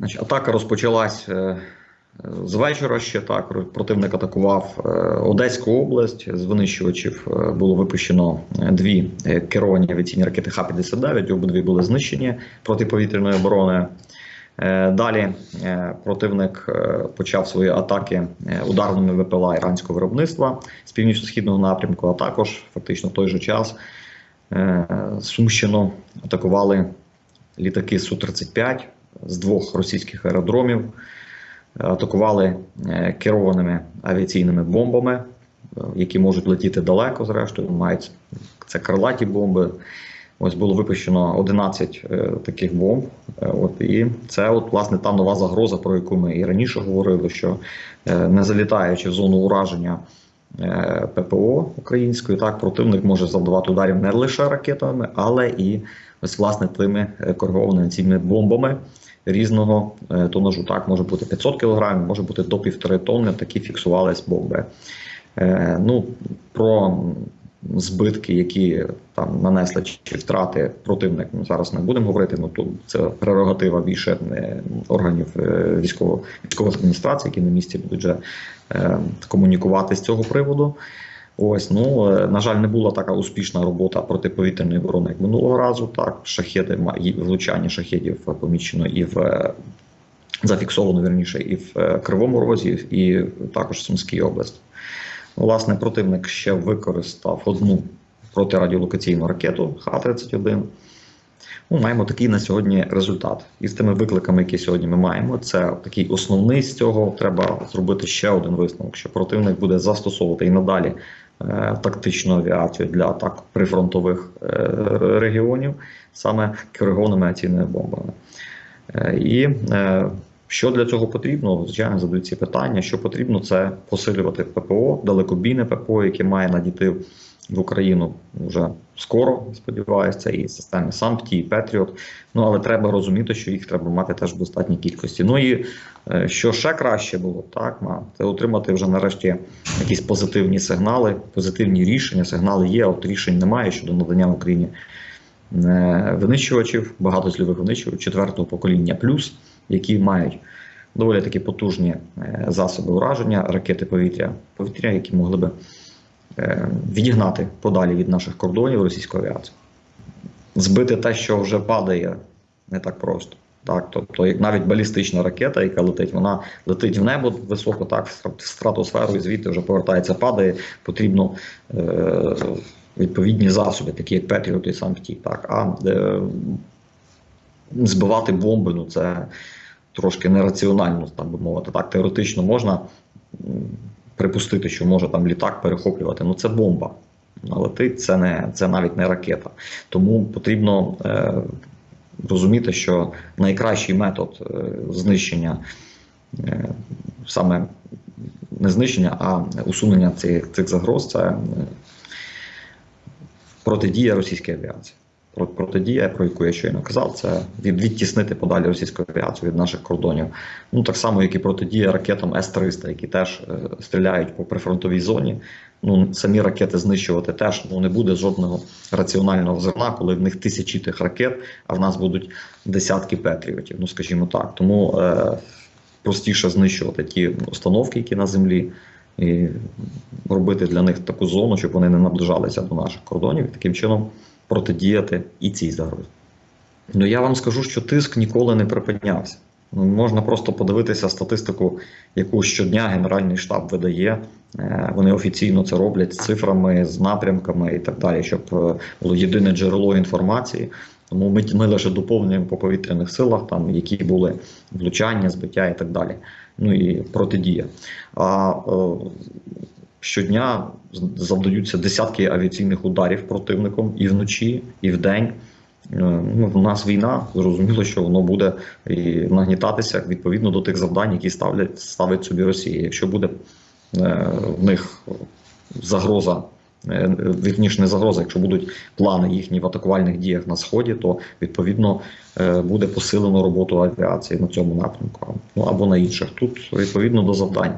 Значить, атака розпочалась е, з вечора ще так. Противник атакував е, Одеську область. З винищувачів е, було випущено дві керовані авіаційні ракети Х-59. Обидві були знищені протиповітряної оборони. Далі противник почав свої атаки ударними ВПЛА іранського виробництва з північно-східного напрямку, а також фактично в той же час сумщено атакували літаки Су-35 з двох російських аеродромів, е, атакували е, керованими авіаційними бомбами, е, які можуть летіти далеко, зрештою, мають це крилаті бомби. Ось було випущено 11 е, таких бомб. От і це, от власне, та нова загроза, про яку ми і раніше говорили, що не залітаючи в зону ураження ППО української, так противник може завдавати ударів не лише ракетами, але і ось власне тими е, коригованими цими бомбами різного е, тонажу. Так може бути 500 кг, може бути до півтори тонни. Такі фіксувались бомби. Е, Ну про збитки, які там нанесли чи втрати противник. Ми зараз не будемо говорити. Ну тут це прерогатива більше органів е, військово військової адміністрації, які на місці будуть вже е, комунікувати з цього приводу. Ось ну е, на жаль, не була така успішна робота протиповітряної оборони, як минулого разу. Так, і влучання шахедів помічено і в е, зафіксовано вірніше, і в Кривому Розі, і також в Сумській області. Власне, противник ще використав одну протирадіолокаційну ракету Х-31. Ну, маємо такий на сьогодні результат. І з тими викликами, які сьогодні ми маємо, це такий основний з цього. Треба зробити ще один висновок, що противник буде застосовувати і надалі е, тактичну авіацію для атак прифронтових е, регіонів, саме коригованими авіаційними бомбами. Е, і що для цього потрібно? Звичайно, задають ці питання. Що потрібно, це посилювати ППО, далекобійне ППО, яке має надійти в Україну вже скоро, сподіваюся, це і системи САМПТІ, і Петріот. Ну але треба розуміти, що їх треба мати теж в достатній кількості. Ну і е, що ще краще було, так це отримати вже нарешті якісь позитивні сигнали, позитивні рішення. Сигнали є, от рішень немає щодо надання Україні е, винищувачів, багатоцільових винищувачів четвертого покоління плюс, які мають доволі такі потужні е, засоби ураження, ракети повітря, повітря, які могли би е, відігнати подалі від наших кордонів російську авіацію. Збити те, що вже падає, не так просто. Так, тобто, навіть балістична ракета, яка летить, вона летить в небо високо, так, в стратосферу, і звідти вже повертається, падає. Потрібно е, відповідні засоби, такі як Петріот і Сампті. Так, а е, збивати бомби, ну це трошки нераціонально, так би мовити. Так, теоретично можна припустити, що може там літак перехоплювати. Ну це бомба. Летить, це не це навіть не ракета. Тому потрібно е, розуміти, що найкращий метод е, знищення е, саме не знищення, а усунення цих, цих загроз це е, протидія російській авіації. Про- Протидія, про яку я щойно казав, це від, відтіснити подалі російську авіацію від наших кордонів. Ну так само, як і протидія ракетам С-300, які теж е, стріляють по прифронтовій зоні. Ну самі ракети знищувати теж ну не буде жодного раціонального зерна, коли в них тисячі тих ракет, а в нас будуть десятки петріотів. Ну скажімо так. Тому е, простіше знищувати ті установки, які на землі, і робити для них таку зону, щоб вони не наближалися до наших кордонів, і таким чином протидіяти і цій загрозі. Ну я вам скажу, що тиск ніколи не припинявся. Ну, Можна просто подивитися статистику, яку щодня Генеральний штаб видає. Е, Вони офіційно це роблять з цифрами, з напрямками і так далі, щоб е, було єдине джерело інформації. Тому ми, ми лише доповнюємо по повітряних силах, там які були влучання, збиття і так далі. Ну і протидія. А е, щодня завдаються десятки авіаційних ударів противником і вночі, і вдень. Е, Ну, у нас війна, зрозуміло, що воно буде і нагнітатися відповідно до тих завдань, які ставлять ставить собі Росія. Якщо буде е, в них загроза, е, вірніше не загроза, якщо будуть плани їхні в атакувальних діях на сході, то відповідно буде посилено роботу авіації на цьому напрямку ну або на інших. Тут відповідно до завдань.